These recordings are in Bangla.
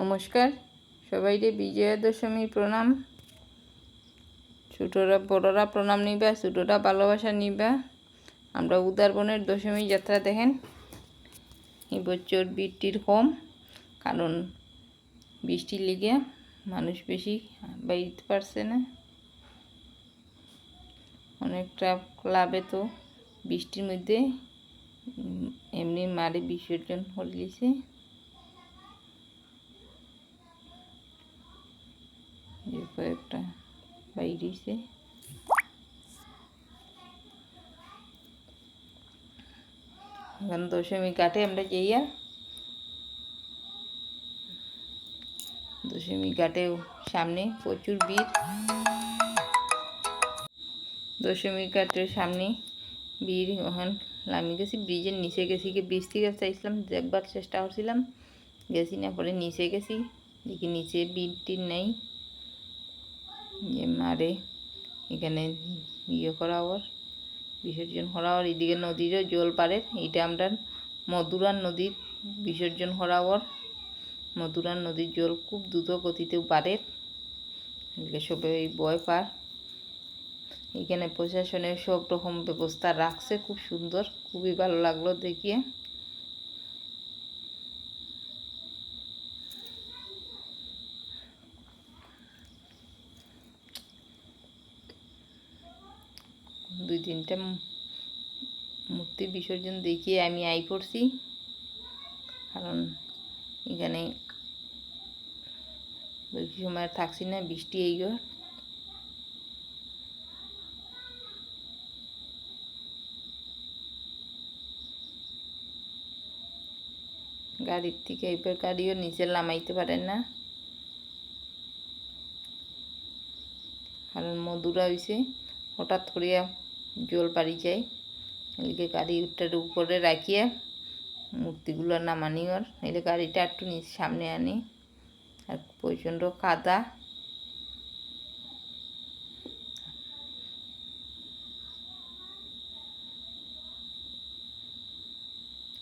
নমস্কার। সবাইকে বিজয়া দশমী প্রণাম। ছোটরা বড়রা প্রণাম নিবা, ছোটরা ভালোবাসা নিবা। আমরা উদারবনের দশমী যাত্রা দেখেন। এই বছর বৃষ্টির কম, কারণ বৃষ্টির লেগে মানুষ বেশি বাইতে পারছে না। অনেকটা ক্লাবে তো বৃষ্টির মধ্যে এমনি মারে বিসর্জন হলিছে যে কয়েকটা বাইরেছে এখন দশমী কাটে আমরা যাইয়া। দশমী ঘাটে সামনে প্রচুর ভিড়। দশমী ঘাটের সামনে ভিড় ওখান আমি গেছি ব্রিজের নিচে গেছি কি ব্রিজ থেকে চাইছিলাম দেখবার চেষ্টা করছিলাম। গেছি না, পরে নিচে গেছি, দেখি নিচে ভিড় নেই। যে মারে। এখানে ইয়ে করা ওর, বিসর্জন করা ওর, এদিকে নদীরও জল পারে। এইটা আমরা মধুরান নদীর বিসর্জন করা ওর। মধুরান নদীর জল খুব দ্রুত গতিতে পারে এদিকে সবাই বয় পার এখানে প্রশাসনের সব রকম ব্যবস্থা রাখছে, খুব সুন্দর। খুবই ভালো লাগল দেখিয়ে। দুই তিনটা মূর্তি বিসর্জন দেখিয়ে আমি আই পড়ছি কারণ এখানে বেশি সময় থাকছি না, বৃষ্টি এই গো গাড়ির থেকে এবার গাড়িও নিচে নামাইতে পারেন না। কারণ মধুরা হয়েছে হঠাৎ করিয়া জল পাড়ি যায়। এদিকে গাড়িটার উপরে রাখিয়া মূর্তিগুলো নামানি ওর। এলে গাড়িটা একটু নিচ সামনে আনি। আর প্রচণ্ড কাদা।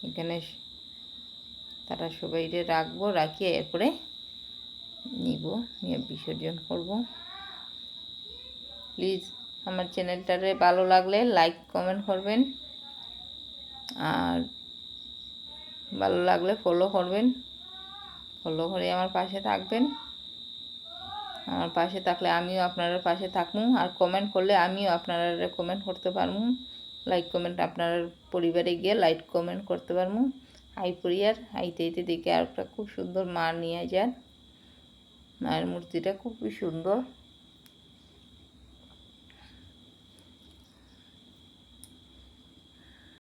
এখানে তারা সবাইরে রাখব, রাখিয়ে এরপরে নিব। নিয়ে বিসর্জন করব। প্লিজ। আমার চ্যানেলটারে ভালো লাগলে লাইক, কমেন্ট করবেন। আর ভালো লাগলে ফলো করবেন। ফলো করে আমার পাশে থাকবেন। আমার পাশে থাকলে আমিও আপনার পাশে থাকব। আর কমেন্ট করলে আমিও আপনারা কমেন্ট করতে পারব। লাইক কমেন্ট আপনার পরিবারে গিয়ে লাইক কমেন্ট করতে পারব। আই পরিয়ার, আইতে আইতে দেখে আর একটা খুব সুন্দর মা নিয়ে যান। মায়ের মূর্তিটা খুবই সুন্দর।